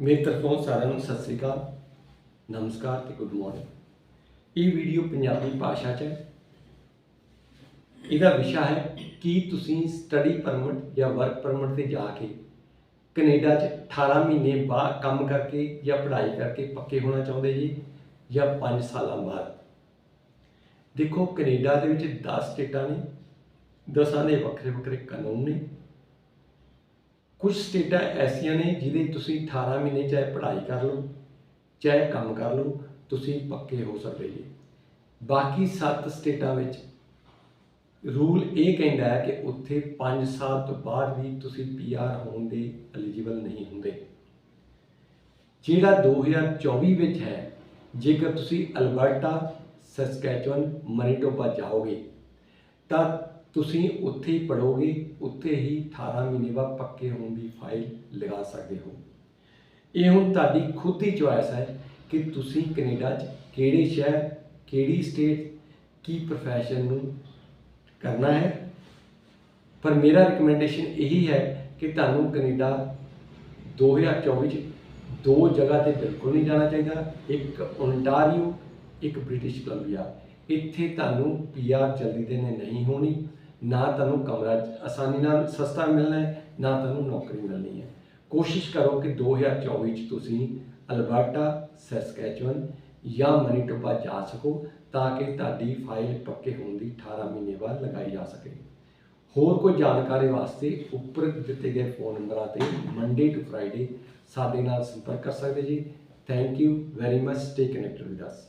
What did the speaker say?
ਮੇਰੇ ਤਰਫੋਂ ਸਾਰਿਆਂ ਨੂੰ ਸਤਿ ਸ੍ਰੀ ਅਕਾਲ, ਨਮਸਕਾਰ ਤੇ ਗੁੱਡ ਮਾਰਨਿੰਗ। ਇਹ ਵੀਡੀਓ ਪੰਜਾਬੀ ਭਾਸ਼ਾ 'ਚ ਹੈ। ਇਹਦਾ ਵਿਸ਼ਾ ਹੈ ਕਿ ਤੁਸੀਂ ਸਟੱਡੀ ਪਰਮਿਟ ਜਾਂ ਵਰਕ ਪਰਮਿਟ ਤੇ ਜਾ ਕੇ ਕੈਨੇਡਾ 'ਚ 18 ਮਹੀਨੇ ਬਾਅਦ ਕੰਮ ਕਰਕੇ ਜਾਂ ਪੜ੍ਹਾਈ ਕਰਕੇ ਪੱਕੇ ਹੋਣਾ ਚਾਹੁੰਦੇ ਜੀ ਜਾਂ 5 ਸਾਲਾਂ ਬਾਅਦ? ਦੇਖੋ, ਕੈਨੇਡਾ ਦੇ ਵਿੱਚ 10 ਸਟੇਟਾਂ ਨੇ, ਦਸਾਂ ਦੇ ਵੱਖਰੇ ਵੱਖਰੇ ਕਾਨੂੰਨ ਨੇ ਕੁਝ ਸਟੇਟਾਂ ਐਸੀਆਂ ਨੇ ਜਿਹਦੇ ਤੁਸੀਂ 18 ਮਹੀਨੇ ਚਾਹੇ ਪੜ੍ਹਾਈ ਕਰ ਲਓ, ਚਾਹੇ ਕੰਮ ਕਰ ਲਓ, ਤੁਸੀਂ ਪੱਕੇ ਹੋ ਸਕਦੇ ਜੀ। ਬਾਕੀ 7 ਸਟੇਟਾਂ ਵਿੱਚ ਰੂਲ ਇਹ ਕਹਿੰਦਾ ਹੈ ਕਿ ਉੱਥੇ 5 ਸਾਲ ਤੋਂ ਬਾਅਦ ਵੀ ਤੁਸੀਂ ਪੀਆਰ ਹੋਣ ਦੇ ਐਲੀਜੀਬਲ ਨਹੀਂ ਹੁੰਦੇ। ਜਿਹੜਾ 2024 ਵਿੱਚ ਹੈ, ਜੇਕਰ ਤੁਸੀਂ ਅਲਬਰਟਾ, ਸਸਕੈਚੁਅਨ ਮਨੀਟੋਬਾ ਜਾਓਗੇ, ਤਾਂ ਤੁਸੀਂ ਉੱਥੇ ਹੀ ਪੜੋਗੇ ਉੱਥੇ ਹੀ 18 ਮਹੀਨੇ ਬਾਅਦ ਪੱਕੇ ਹੋਣ ਦੀ ਫਾਈਲ ਲਗਾ ਸਕਦੇ ਹੋ। ਇਹ ਹੁਣ ਤੁਹਾਡੀ ਖੁਦ ਦੀ ਚੁਆਇਸ ਹੈ ਕਿ ਤੁਸੀਂ ਕੈਨੇਡਾ 'ਚ ਕਿਹੜੇ ਸ਼ਹਿਰ, ਕਿਹੜੀ ਸਟੇਟ ਕੀ ਪ੍ਰੋਫੈਸ਼ਨ ਨੂੰ ਕਰਨਾ ਹੈ। ਪਰ ਮੇਰਾ ਰეკਮੈਂਡੇਸ਼ਨ ਇਹੀ ਹੈ ਕਿ ਤੁਹਾਨੂੰ ਕੈਨੇਡਾ 2024 ਚ ਦੋ ਜਗ੍ਹਾ ਤੇ ਬਿਲਕੁਲ ਨਹੀਂ ਜਾਣਾ ਚਾਹੀਦਾ। ਇੱਕ ਓਨਟਾਰੀਓ ਇੱਕ ਬ੍ਰਿਟਿਸ਼ ਕੋਲੰਬੀਆ। ਇੱਥੇ ਤੁਹਾਨੂੰ ਪੀਆਰ ਜਲਦੀ ਦੇ ਨੇ ਨਹੀਂ ਹੋਣੀ। ਨਾ ਤੁਹਾਨੂੰ ਕਮਰਾ ਆਸਾਨੀ ਨਾਲ ਸਸਤਾ ਮਿਲਣਾ ਹੈ, ਨਾ ਤੁਹਾਨੂੰ ਨੌਕਰੀ ਮਿਲਣੀ ਹੈ। ਕੋਸ਼ਿਸ਼ ਕਰੋ ਕਿ 2024 ਚ ਤੁਸੀਂ ਅਲਬਰਟਾ, ਸੈਸਕੈਚੁਅਨ ਜਾਂ ਮਨੀਟੋਬਾ ਜਾ ਸਕੋ ਤਾਂ ਕਿ ਤੁਹਾਡੀ ਫਾਈਲ ਪੱਕੇ ਹੋਣ ਦੀ 18 ਮਹੀਨੇ ਬਾਅਦ ਲਗਾਈ ਜਾ ਸਕੇ। ਹੋਰ ਕੋਈ ਜਾਣਕਾਰੀ ਵਾਸਤੇ ਉੱਪਰ ਦਿੱਤੇ ਗਏ ਫੋਨ ਨੰਬਰਾਂ ਤੇ ਮੰਡੇ ਟੂ ਫਰਾਈਡੇ ਸਾਡੇ ਨਾਲ ਸੰਪਰਕ ਕਰ ਸਕਦੇ ਜੀ। Thank you very much stay connected with us